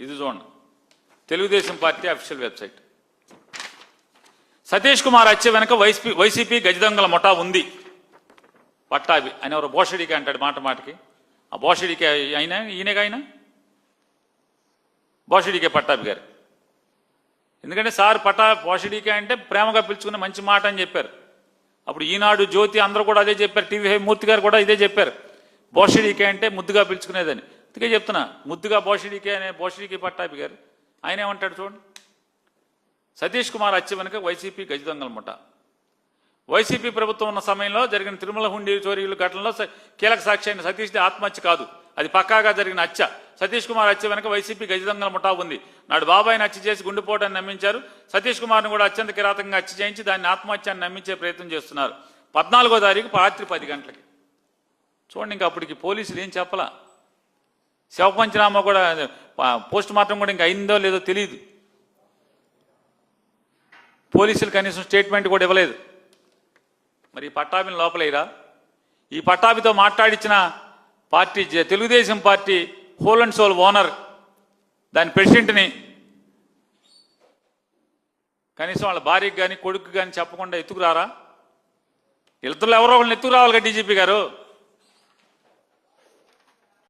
ఇది చూడండి. Telugu Desam party official website. Satish Kumar హత్య వెనక వైసీపీ వైసీపీ గజదొంగల ముఠా ఉంది. పట్టాభి ఆయన ఎవరు బోషడికి అంటాడు మాట మాటకి. ఆ బోషడికి అయినా ఈయనగా ఆయన? బోషడికే పట్టాభి గారు. ఎందుకంటే సార్ పట్టా బోషడికే అంటే ప్రేమగా పిలుచుకునే మంచి మాట అని చెప్పారు. అప్పుడు ఈనాడు జ్యోతి అందరూ కూడా అదే చెప్పారు. టీవీ మూర్తి గారు కూడా ఇదే చెప్పారు. బోషడికే అంటే ముద్దుగా పిలుచుకునేదని. అందుకే చెప్తున్నా ముద్దుగా బోషడికే అనే బోషడికి పట్టాభి గారు ఆయన ఏమంటాడు చూడండి. సతీష్ కుమార్ హత్య వెనుక వైసీపీ గజదొంగల ముఠ. వైసీపీ ప్రభుత్వం ఉన్న సమయంలో జరిగిన తిరుమల హుండీ చోరీలు ఘటనలో కీలక సాక్షి అయిన సతీష్ది ఆత్మహత్య కాదు. అది పక్కాగా జరిగిన హత్య సతీష్ కుమార్ హత్య వెనుక వైసీపీ గజదొంగల ముఠా ఉంది. నాడు బాబాయిని హత్య చేసి గుండెపోటాన్ని నమ్మించారు. సతీష్ కుమార్ను కూడా అత్యంత కిరాతకంగా హత్య చేయించి దాన్ని ఆత్మహత్య అని నమ్మించే ప్రయత్నం చేస్తున్నారు. పద్నాలుగో తారీఖు రాత్రి పది గంటలకి. చూడండి ఇంకా అప్పటికి పోలీసులు ఏం చెప్పలా? శవ పంచనామా కూడా పోస్ట్ మార్టం కూడా ఇంకా అయిందో లేదో తెలియదు పోలీసులు కనీసం స్టేట్మెంట్ కూడా ఇవ్వలేదు. మరి ఈ పట్టాభిని లోపలేరా? ఈ పట్టాభితో మాట్లాడించిన పార్టీ జ- Telugu Desam party whole and sole owner దాని ప్రెసిడెంట్ని కనీసం వాళ్ళ భార్యకి కానీ కొడుకు కానీ చెప్పకుండా ఎత్తుకురారా? ఇతరులు ఎవరో ఒకళ్ళని ఎత్తుకు రావాలి కదా డీజీపీ గారు.